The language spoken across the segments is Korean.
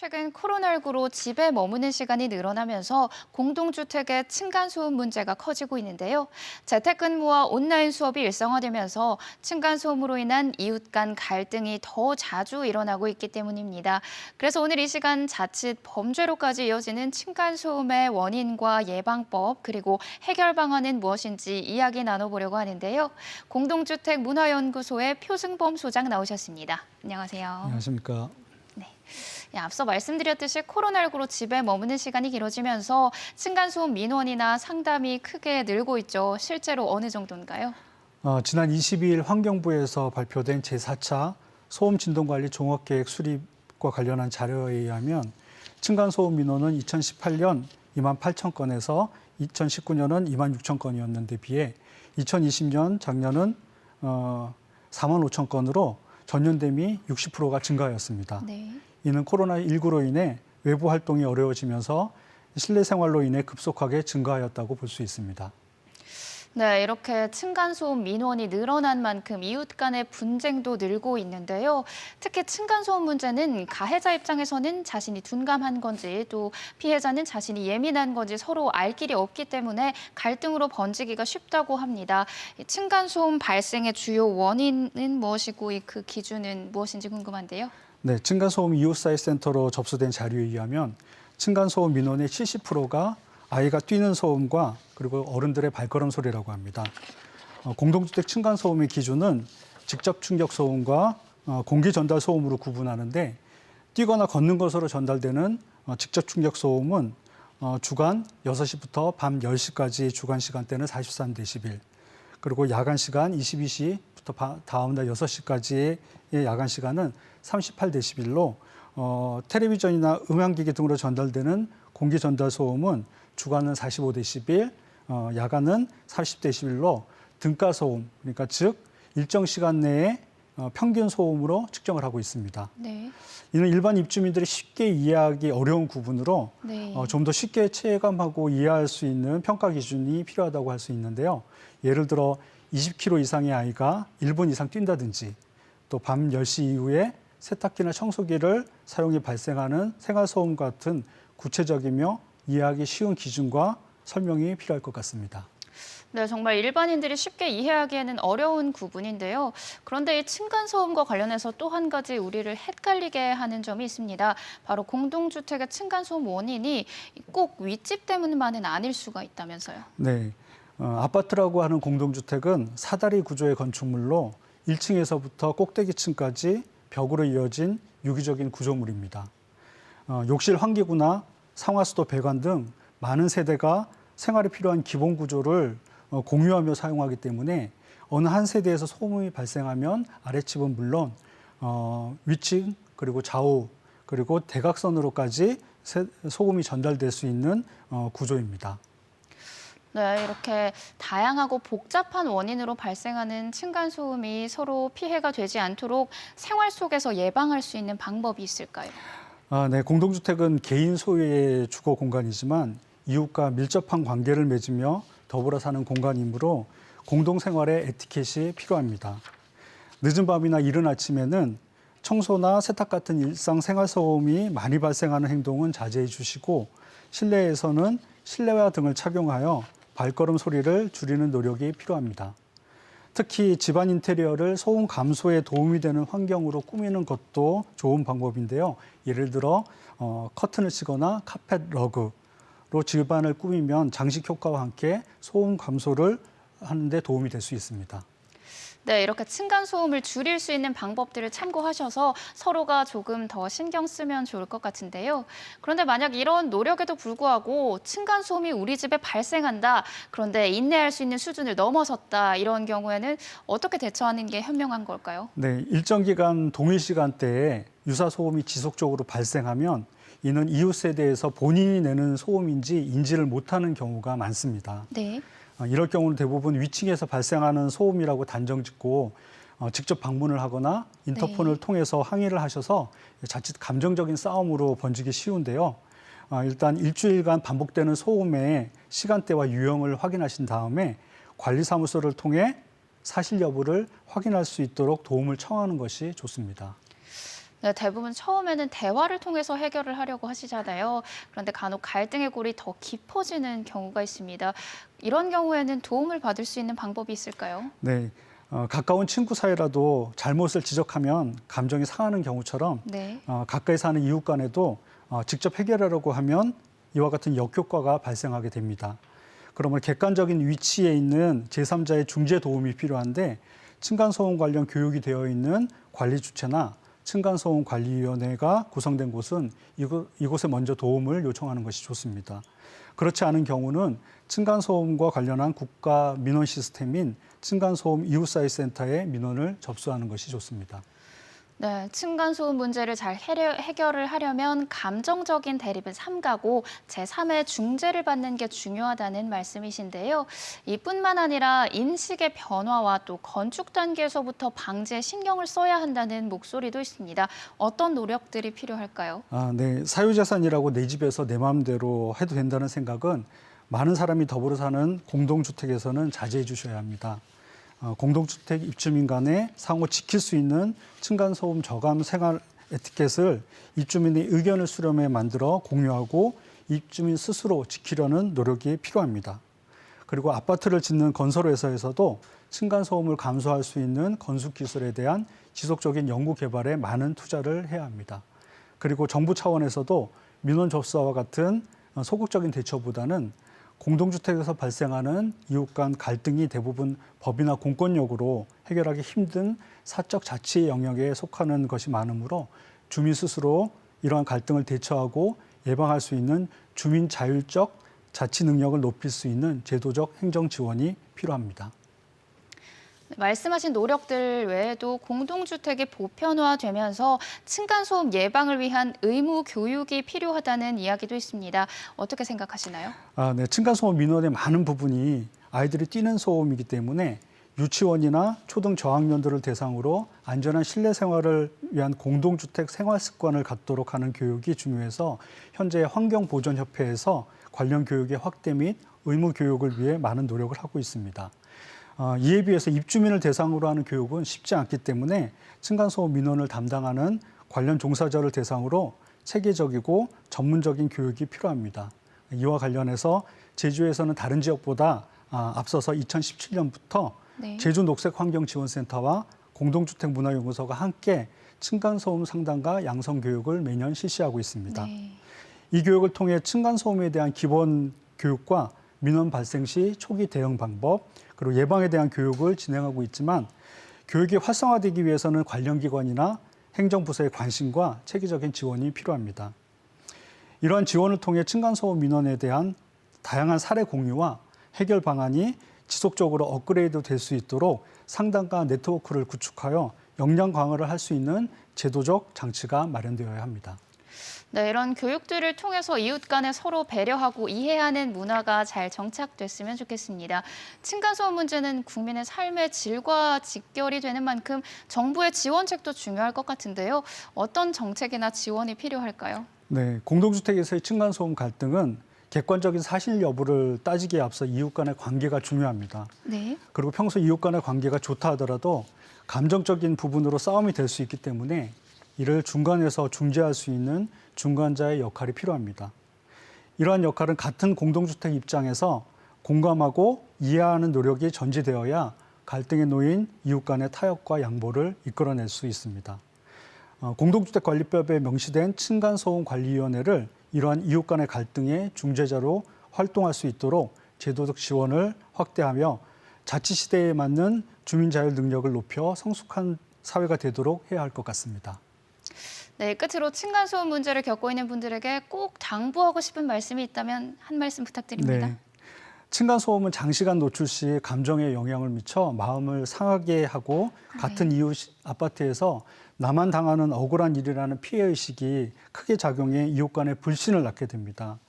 최근 코로나19로 집에 머무는 시간이 늘어나면서 공동주택의 층간소음 문제가 커지고 있는데요. 재택근무와 온라인 수업이 일상화되면서 층간소음으로 인한 이웃 간 갈등이 더 자주 일어나고 있기 때문입니다. 그래서 오늘 이 시간 자칫 범죄로까지 이어지는 층간소음의 원인과 예방법 그리고 해결 방안은 무엇인지 이야기 나눠보려고 하는데요. 공동주택 문화연구소의 표승범 소장 나오셨습니다. 안녕하세요. 안녕하십니까. 예, 앞서 말씀드렸듯이 코로나19로 집에 머무는 시간이 길어지면서 층간소음 민원이나 상담이 크게 늘고 있죠. 실제로 어느 정도인가요? 어, 지난 22일 환경부에서 발표된 제4차 소음 진동 관리 종합 계획 수립과 관련한 자료에 의하면 층간 소음 민원은 2018년 2만 8천 건에서 2019년은 2만 6천 건이었는데 비해 2020년 작년은 어, 4만 5천 건으로 전년 대비 60%가 증가하였습니다. 네. 이는 코로나19로 인해 외부 활동이 어려워지면서 실내 생활로 인해 급속하게 증가하였다고 볼 수 있습니다. 네, 이렇게 층간소음 민원이 늘어난 만큼 이웃 간의 분쟁도 늘고 있는데요. 특히 층간소음 문제는 가해자 입장에서는 자신이 둔감한 건지 또 피해자는 자신이 예민한 건지 서로 알 길이 없기 때문에 갈등으로 번지기가 쉽다고 합니다. 이 층간소음 발생의 주요 원인은 무엇이고 이그 기준은 무엇인지 궁금한데요. 네, 층간소음 이웃사회 센터로 접수된 자료에 의하면 층간소음 민원의 70%가 아이가 뛰는 소음과 그리고 어른들의 발걸음 소리라고 합니다. 어, 공동주택 층간소음의 기준은 직접 충격 소음과 어, 공기 전달 소음으로 구분하는데 뛰거나 걷는 것으로 전달되는 어, 직접 충격 소음은 어, 주간 6시부터 밤 10시까지 주간 시간대는 43데시벨 그리고 야간 시간 22시 부터 다음 날 6시까지의 야간 시간은 38데시벨로 어, 텔레비전이나 음향기기 등으로 전달되는 공기 전달 소음은 주간은 45데시벨, 어, 야간은 30데시벨로 등가 소음, 그러니까 즉 일정 시간 내에 어, 평균 소음으로 측정을 하고 있습니다. 네. 이는 일반 입주민들이 쉽게 이해하기 어려운 구분으로 네. 어, 좀 더 쉽게 체감하고 이해할 수 있는 평가 기준이 필요하다고 할 수 있는데요. 예를 들어 20km 이상의 아이가 1분 이상 뛴다든지 또 밤 10시 이후에 세탁기나 청소기를 사용해 발생하는 생활소음 같은 구체적이며 이해하기 쉬운 기준과 설명이 필요할 것 같습니다. 네, 정말 일반인들이 쉽게 이해하기에는 어려운 구분인데요. 그런데 이 층간소음과 관련해서 또 한 가지 우리를 헷갈리게 하는 점이 있습니다. 바로 공동주택의 층간소음 원인이 꼭 윗집 때문만은 아닐 수가 있다면서요. 네. 어, 아파트라고 하는 공동주택은 사다리 구조의 건축물로 1층에서부터 꼭대기층까지 벽으로 이어진 유기적인 구조물입니다. 어, 욕실 환기구나 상하수도 배관 등 많은 세대가 생활에 필요한 기본 구조를 어, 공유하며 사용하기 때문에 어느 한 세대에서 소음이 발생하면 아래층은 물론 어, 위층 그리고 좌우 그리고 대각선으로까지 세- 소음이 전달될 수 있는 어, 구조입니다. 네, 이렇게 다양하고 복잡한 원인으로 발생하는 층간 소음이 서로 피해가 되지 않도록 생활 속에서 예방할 수 있는 방법이 있을까요? 아, 네. 공동주택은 개인 소유의 주거 공간이지만 이웃과 밀접한 관계를 맺으며 더불어 사는 공간이므로 공동생활의 에티켓이 필요합니다. 늦은 밤이나 이른 아침에는 청소나 세탁 같은 일상 생활 소음이 많이 발생하는 행동은 자제해 주시고 실내에서는 실내화 등을 착용하여 발걸음 소리를 줄이는 노력이 필요합니다. 특히 집안 인테리어를 소음 감소에 도움이 되는 환경으로 꾸미는 것도 좋은 방법인데요. 예를 들어 어, 커튼을 치거나 카펫 러그로 집안을 꾸미면 장식 효과와 함께 소음 감소를 하는 데 도움이 될 수 있습니다. 네, 이렇게 층간 소음을 줄일 수 있는 방법들을 참고하셔서 서로가 조금 더 신경 쓰면 좋을 것 같은데요. 그런데 만약 이런 노력에도 불구하고 층간 소음이 우리 집에 발생한다. 그런데 인내할 수 있는 수준을 넘어섰다. 이런 경우에는 어떻게 대처하는 게 현명한 걸까요? 네, 일정 기간 동일 시간대에 유사 소음이 지속적으로 발생하면 이는 이웃 세대에서 본인이 내는 소음인지 인지를 못하는 경우가 많습니다. 네. 어, 이럴 경우는 대부분 위층에서 발생하는 소음이라고 단정 짓고 어, 직접 방문을 하거나 인터폰을 네. 통해서 항의를 하셔서 자칫 감정적인 싸움으로 번지기 쉬운데요. 어, 일단 일주일간 반복되는 소음의 시간대와 유형을 확인하신 다음에 관리사무소를 통해 사실 여부를 확인할 수 있도록 도움을 청하는 것이 좋습니다. 네, 대부분 처음에는 대화를 통해서 해결을 하려고 하시잖아요. 그런데 간혹 갈등의 골이 더 깊어지는 경우가 있습니다. 이런 경우에는 도움을 받을 수 있는 방법이 있을까요? 네. 어, 가까운 친구 사이라도 잘못을 지적하면 감정이 상하는 경우처럼 네. 어, 가까이 사는 이웃 간에도 어, 직접 해결하려고 하면 이와 같은 역효과가 발생하게 됩니다. 그러면 객관적인 위치에 있는 제3자의 중재 도움이 필요한데 층간 소음 관련 교육이 되어 있는 관리 주체나 층간소음 관리위원회가 구성된 곳은 이곳, 이곳에 먼저 도움을 요청하는 것이 좋습니다. 그렇지 않은 경우는 층간소음과 관련한 국가 민원 시스템인 층간소음 이웃사회 센터에 민원을 접수하는 것이 좋습니다. 네, 층간소음 문제를 잘 해려- 해결을 하려면 감정적인 대립은 삼가고 제3의 중재를 받는 게 중요하다는 말씀이신데요. 이뿐만 아니라 인식의 변화와 또 건축 단계에서부터 방지에 신경을 써야 한다는 목소리도 있습니다. 어떤 노력들이 필요할까요? 아, 네. 사유재산이라고 내 집에서 내 마음대로 해도 된다는 생각은 많은 사람이 더불어 사는 공동주택에서는 자제해 주셔야 합니다. 어, 공동주택 입주민 간에 상호 지킬 수 있는 층간소음 저감 생활 에티켓을 입주민의 의견을 수렴해 만들어 공유하고 입주민 스스로 지키려는 노력이 필요합니다. 그리고 아파트를 짓는 건설회사에서도 층간소음을 감소할 수 있는 건축 기술에 대한 지속적인 연구 개발에 많은 투자를 해야 합니다. 그리고 정부 차원에서도 민원 접수와 같은 어, 소극적인 대처보다는 공동주택에서 발생하는 이웃 간 갈등이 대부분 법이나 공권력으로 해결하기 힘든 사적 자치 영역에 속하는 것이 많으므로 주민 스스로 이러한 갈등을 대처하고 예방할 수 있는 주민 자율적 자치 능력을 높일 수 있는 제도적 행정 지원이 필요합니다. 네, 말씀하신 노력들 외에도 공동주택이 보편화되면서 층간소음 예방을 위한 의무 교육이 필요하다는 이야기도 있습니다. 어떻게 생각하시나요? 아, 네. 층간소음 민원의 많은 부분이 아이들이 뛰는 소음이기 때문에 유치원이나 초등 저학년들을 대상으로 안전한 실내 생활을 위한 공동주택 생활 습관을 갖도록 하는 교육이 중요해서 현재 환경보전협회에서 관련 교육의 확대 및 의무 교육을 위해 많은 노력을 하고 있습니다. 어, 이에 비해서 입주민을 대상으로 하는 교육은 쉽지 않기 때문에 층간소음 민원을 담당하는 관련 종사자를 대상으로 체계적이고 전문적인 교육이 필요합니다. 이와 관련해서 제주에서는 다른 지역보다 아, 앞서서 2017년부터 네. 제주 녹색 환경 지원센터와 공동주택 문화연구소가 함께 층간소음 상담과 양성 교육을 매년 실시하고 있습니다. 네. 이 교육을 통해 층간소음에 대한 기본 교육과 민원 발생 시 초기 대응 방법 그리고 예방에 대한 교육을 진행하고 있지만 교육이 활성화되기 위해서는 관련 기관이나 행정부서의 관심과 체계적인 지원이 필요합니다. 이러한 지원을 통해 층간소음 민원에 대한 다양한 사례 공유와 해결 방안이 지속적으로 업그레이드 될 수 있도록 상담과 네트워크를 구축하여 역량 강화를 할 수 있는 제도적 장치가 마련되어야 합니다. 네, 이런 교육들을 통해서 이웃 간에 서로 배려하고 이해하는 문화가 잘 정착됐으면 좋겠습니다. 층간소음 문제는 국민의 삶의 질과 직결이 되는 만큼 정부의 지원책도 중요할 것 같은데요. 어떤 정책이나 지원이 필요할까요? 네, 공동주택에서의 층간소음 갈등은 객관적인 사실 여부를 따지기에 앞서 이웃 간의 관계가 중요합니다. 네. 그리고 평소 이웃 간의 관계가 좋다 하더라도 감정적인 부분으로 싸움이 될 수 있기 때문에 이를 중간에서 중재할 수 있는 중간자의 역할이 필요합니다. 이러한 역할은 같은 공동주택 입장에서 공감하고 이해하는 노력이 전제되어야 갈등에 놓인 이웃 간의 타협과 양보를 이끌어낼 수 있습니다. 어, 공동주택관리법에 명시된 층간소음관리위원회를 이러한 이웃 간의 갈등의 중재자로 활동할 수 있도록 제도적 지원을 확대하며 자치 시대에 맞는 주민 자율 능력을 높여 성숙한 사회가 되도록 해야 할 것 같습니다. 네, 끝으로 층간소음 문제를 겪고 있는 분들에게 꼭 당부하고 싶은 말씀이 있다면 한 말씀 부탁드립니다. 네. 층간소음은 장시간 노출 시 감정에 영향을 미쳐 마음을 상하게 하고 같은 이웃 아파트에서 나만 당하는 억울한 일이라는 피해의식이 크게 작용해 이웃 간의 불신을 낳게 됩니다.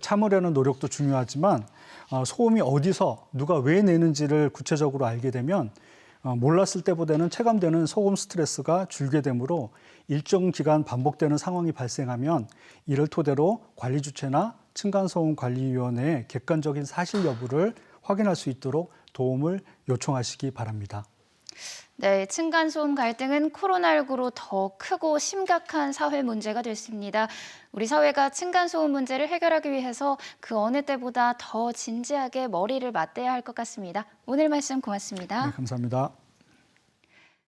참으려는 노력도 중요하지만 어, 소음이 어디서 누가 왜 내는지를 구체적으로 알게 되면 어, 몰랐을 때보다는 체감되는 소음 스트레스가 줄게 되므로 일정 기간 반복되는 상황이 발생하면 이를 토대로 관리 주체나 층간소음 관리위원회의 객관적인 사실 여부를 확인할 수 있도록 도움을 요청하시기 바랍니다. 네, 층간소음 갈등은 코로나19로 더 크고 심각한 사회 문제가 됐습니다. 우리 사회가 층간소음 문제를 해결하기 위해서 그 어느 때보다 더 진지하게 머리를 맞대야 할 것 같습니다. 오늘 말씀 고맙습니다. 네, 감사합니다.